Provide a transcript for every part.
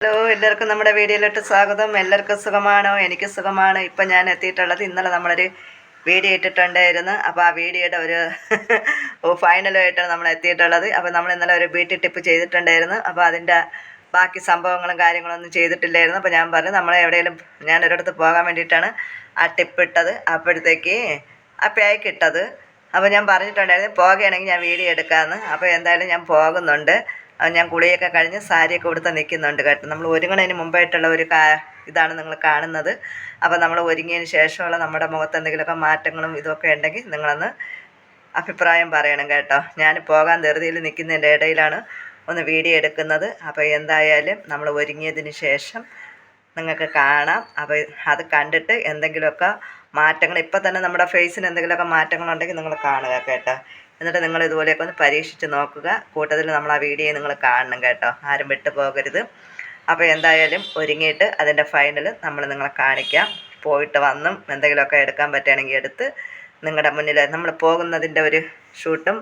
Hello എല്ലാവർക്കും നമ്മുടെ വീഡിയോയിലോട്ട് സ്വാഗതം. എല്ലാവർക്കും സുഖമാണോ? എനിക്ക് സുഖമാണ്. ഇപ്പം ഞാൻ എത്തിയിട്ടുള്ളത് ഇന്നലെ നമ്മളൊരു വീഡിയോ ഇട്ടിട്ടുണ്ടായിരുന്നു. അപ്പോൾ ആ വീഡിയോയുടെ ഒരു ഫൈനലുമായിട്ടാണ് നമ്മൾ എത്തിയിട്ടുള്ളത്. അപ്പോൾ നമ്മൾ ഇന്നലെ ഒരു ബ്യൂട്ടി ടിപ്പ് ചെയ്തിട്ടുണ്ടായിരുന്നു. അപ്പോൾ അതിന്റെ ബാക്കി സംഭവങ്ങളും കാര്യങ്ങളും ഒന്നും ചെയ്തിട്ടില്ലായിരുന്നു. അപ്പോൾ ഞാൻ പറഞ്ഞു നമ്മൾ എവിടെയെങ്കിലും ഞാൻ ഒരിടത്ത് പോകാൻ വേണ്ടിയിട്ടാണ് ആ ടിപ്പ് ഇട്ടത്. അപ്പോഴത്തേക്ക് ആ പാക്ക് ഇട്ടത് അപ്പോൾ ഞാൻ പറഞ്ഞിട്ടുണ്ടായിരുന്നു പോകുകയാണെങ്കിൽ ഞാൻ വീഡിയോ എടുക്കാമെന്ന് അപ്പോൾ എന്തായാലും ഞാൻ പോകുന്നുണ്ട്. ഞാൻ കുളിയൊക്കെ കഴിഞ്ഞ് സാരിയൊക്കെ ഉടുത്ത് നിൽക്കുന്നുണ്ട് കേട്ടോ. നമ്മൾ ഒരുങ്ങണതിന് മുമ്പായിട്ടുള്ള ഒരു കാ ഇതാണ് നിങ്ങൾ കാണുന്നത്. അപ്പോൾ നമ്മൾ ഒരുങ്ങിയതിന് ശേഷമുള്ള നമ്മുടെ മുഖത്ത് എന്തെങ്കിലുമൊക്കെ മാറ്റങ്ങളും ഇതൊക്കെ ഉണ്ടെങ്കിൽ നിങ്ങളൊന്ന് അഭിപ്രായം പറയണം കേട്ടോ. ഞാൻ പോകാൻ ധൃതിയിൽ നിൽക്കുന്നതിന്റെ ഇടയിലാണ് ഒന്ന് വീഡിയോ എടുക്കുന്നത്. അപ്പോൾ എന്തായാലും നമ്മൾ ഒരുങ്ങിയതിന് ശേഷം നിങ്ങൾക്ക് കാണാം. അപ്പോൾ അത് കണ്ടിട്ട് എന്തെങ്കിലുമൊക്കെ മാറ്റങ്ങൾ ഇപ്പം തന്നെ നമ്മുടെ ഫേസിന് എന്തെങ്കിലുമൊക്കെ മാറ്റങ്ങളുണ്ടെങ്കിൽ നിങ്ങൾ കാണുക കേട്ടോ. എന്നിട്ട് നിങ്ങൾ ഇതുപോലെയൊക്കെ ഒന്ന് പരീക്ഷിച്ച് നോക്കുക. കൂട്ടത്തിൽ നമ്മൾ ആ വീഡിയോ നിങ്ങൾ കാണണം കേട്ടോ. ആരും വിട്ടു പോകരുത്. അപ്പോൾ എന്തായാലും ഒരുങ്ങിയിട്ട് അതിന്റെ ഫൈനൽ നമ്മൾ നിങ്ങളെ കാണിക്കാം. പോയിട്ട് വന്നും എന്തെങ്കിലുമൊക്കെ എടുക്കാൻ പറ്റുകയാണെങ്കിൽ എടുത്ത് നിങ്ങളുടെ മുന്നിൽ നമ്മൾ പോകുന്നതിന്റെ ഒരു ഷൂട്ടും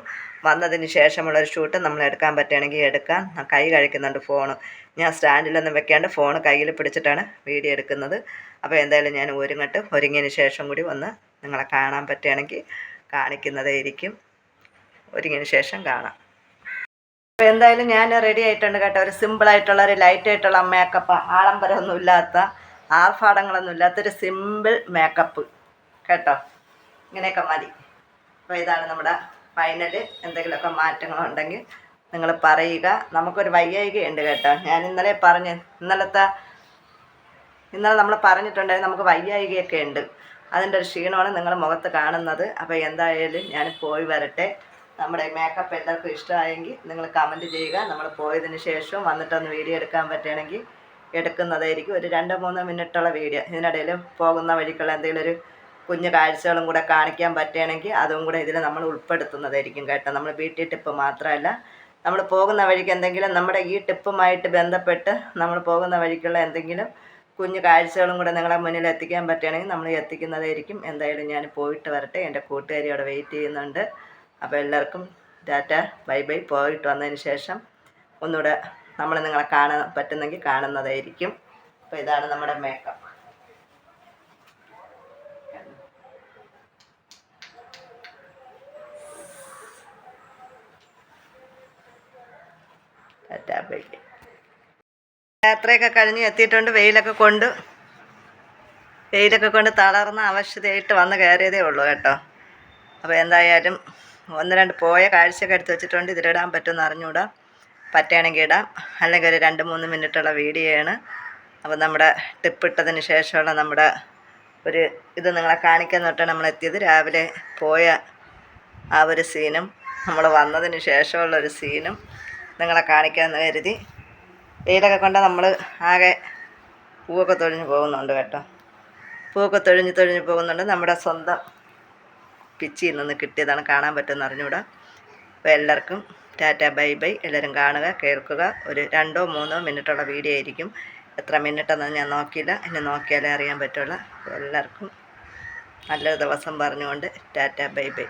വന്നതിന് ശേഷമുള്ള ഒരു ഷൂട്ടും നമ്മൾ എടുക്കാൻ പറ്റുകയാണെങ്കിൽ എടുക്കാം. കൈ കഴിക്കുന്നുണ്ട് ഫോണ് ഞാൻ സ്റ്റാൻഡിലൊന്നും വെക്കാണ്ട് ഫോൺ കയ്യിൽ പിടിച്ചിട്ടാണ് വീഡിയോ എടുക്കുന്നത്. അപ്പോൾ എന്തായാലും ഞാൻ ഒരുങ്ങട്ട് ഒരുങ്ങിയതിന് ശേഷം കൂടി വന്ന് നിങ്ങളെ കാണാൻ പറ്റുകയാണെങ്കിൽ കാണിക്കുന്നതായിരിക്കും. ഒരുങ്ങിയതിന് ശേഷം കാണാം. അപ്പോൾ എന്തായാലും ഞാൻ റെഡി ആയിട്ടുണ്ട് കേട്ടോ. ഒരു സിമ്പിൾ ആയിട്ടുള്ള ഒരു ലൈറ്റ് ആയിട്ടുള്ള മേക്കപ്പ് ആഡംബരമൊന്നും ഇല്ലാത്ത ആർഭാടങ്ങളൊന്നും ഇല്ലാത്തൊരു സിമ്പിൾ മേക്കപ്പ് കേട്ടോ. ഇങ്ങനെയൊക്കെ മതി. അപ്പോൾ ഇതാണ് നമ്മുടെ ഫൈനൽ എന്തെങ്കിലുമൊക്കെ മാറ്റങ്ങളുണ്ടെങ്കിൽ നിങ്ങൾ പറയുക. നമുക്കൊരു വയ്യായികയുണ്ട് കേട്ടോ. ഞാൻ ഇന്നലെ പറഞ്ഞ് ഇന്നലത്തെ ഇന്നലെ നമ്മൾ പറഞ്ഞിട്ടുണ്ടായിരുന്നു നമുക്ക് വയ്യായികയൊക്കെ ഉണ്ട്. അതിന്റെ ഒരു ക്ഷീണമാണ് നിങ്ങൾ മുഖത്ത് കാണുന്നത്. അപ്പോൾ എന്തായാലും ഞാൻ പോയി വരട്ടെ. നമ്മുടെ മേക്കപ്പ് എല്ലാവർക്കും ഇഷ്ടമായെങ്കിൽ നിങ്ങൾ കമന്റ് ചെയ്യുക. നമ്മൾ പോയതിന് ശേഷം വന്നിട്ടൊന്ന് വീഡിയോ എടുക്കാൻ പറ്റുകയാണെങ്കിൽ എടുക്കുന്നതായിരിക്കും. ഒരു രണ്ട് മൂന്ന് മിനിറ്റുള്ള വീഡിയോ ഇതിനിടയിൽ പോകുന്ന വഴിക്കുള്ള എന്തെങ്കിലും ഒരു കുഞ്ഞു കാഴ്ചകളും കൂടെ കാണിക്കാൻ പറ്റുകയാണെങ്കിൽ അതും കൂടെ ഇതിൽ നമ്മൾ ഉൾപ്പെടുത്തുന്നതായിരിക്കും കേട്ടോ. നമ്മൾ ബ്യൂട്ടി ടിപ്പ് മാത്രമല്ല. നമ്മൾ പോകുന്ന വഴിക്ക് എന്തെങ്കിലും നമ്മുടെ ഈ ടിപ്പുമായിട്ട് ബന്ധപ്പെട്ട് നമ്മൾ പോകുന്ന വഴിക്കുള്ള എന്തെങ്കിലും കുഞ്ഞു കാഴ്ചകളും കൂടെ നിങ്ങളെ മുന്നിൽ എത്തിക്കാൻ പറ്റുകയാണെങ്കിൽ നമ്മൾ എത്തിക്കുന്നതായിരിക്കും. എന്തായാലും ഞാൻ പോയിട്ട് വരട്ടെ. എന്റെ കൂട്ടുകാരി അവിടെ വെയിറ്റ് ചെയ്യുന്നുണ്ട്. അപ്പോൾ എല്ലാവർക്കും ടാറ്റ ബൈ ബൈ പോയിട്ട് വന്നതിന് ശേഷം ഒന്നുകൂടെ നമ്മൾ നിങ്ങളെ കാണാൻ പറ്റുന്നെങ്കിൽ കാണുന്നതായിരിക്കും. അപ്പോൾ ഇതാണ് നമ്മുടെ മേക്കപ്പ് ടാറ്റ ബൈ ബൈ യാത്രയൊക്കെ കഴിഞ്ഞ് എത്തിയിട്ടുണ്ട്. വെയിലൊക്കെ കൊണ്ട് വെയിലൊക്കെ കൊണ്ട് തളർന്ന അവശതയായിട്ട് വന്ന് കയറിയതേ ഉള്ളൂ കേട്ടോ. അപ്പോൾ എന്തായാലും ഒന്ന് രണ്ട് പോയ കാഴ്ചയൊക്കെ എടുത്ത് വെച്ചിട്ടുണ്ട്. ഇതിലിടാൻ പറ്റുമെന്ന് അറിഞ്ഞുകൂടാ. പറ്റുകയാണെങ്കിൽ ഇടാം. അല്ലെങ്കിൽ ഒരു രണ്ട് മൂന്ന് മിനിറ്റുള്ള വീഡിയോ ആണ് അപ്പോൾ നമ്മുടെ ടിപ്പ് ഇട്ടതിന് ശേഷമുള്ള നമ്മുടെ ഒരു ഇത് നിങ്ങളെ കാണിക്കാൻ തൊട്ടാണ് നമ്മൾ എത്തിയത്. രാവിലെ പോയ ആ ഒരു സീനും നമ്മൾ വന്നതിന് ശേഷമുള്ള ഒരു സീനും നിങ്ങളെ കാണിക്കാമെന്ന് കരുതി. വെയിലൊക്കെ കൊണ്ട് നമ്മൾ ആകെ പൂവൊക്കെ തൊഴിഞ്ഞ് പോകുന്നുണ്ട് കേട്ടോ. പൂവൊക്കെ തൊഴിഞ്ഞ് തൊഴിഞ്ഞ് പോകുന്നുണ്ട്. നമ്മുടെ സ്വന്തം പിച്ചിയിൽ നിന്ന് കിട്ടിയതാണ് കാണാൻ പറ്റുമെന്ന് അറിഞ്ഞുകൂടാ. അപ്പോൾ എല്ലാവർക്കും ടാറ്റ ബൈ ബൈ. എല്ലാവരും കാണുക കേൾക്കുക. ഒരു രണ്ടോ മൂന്നോ മിനിറ്റുള്ള വീഡിയോ ആയിരിക്കും. എത്ര മിനിറ്റെന്ന് ഞാൻ നോക്കിയില്ല. എന്നെ നോക്കിയാലേ അറിയാൻ പറ്റുള്ളൂ. എല്ലാവർക്കും നല്ലൊരു ദിവസം പറഞ്ഞുകൊണ്ട് ടാറ്റ ബൈ ബൈ.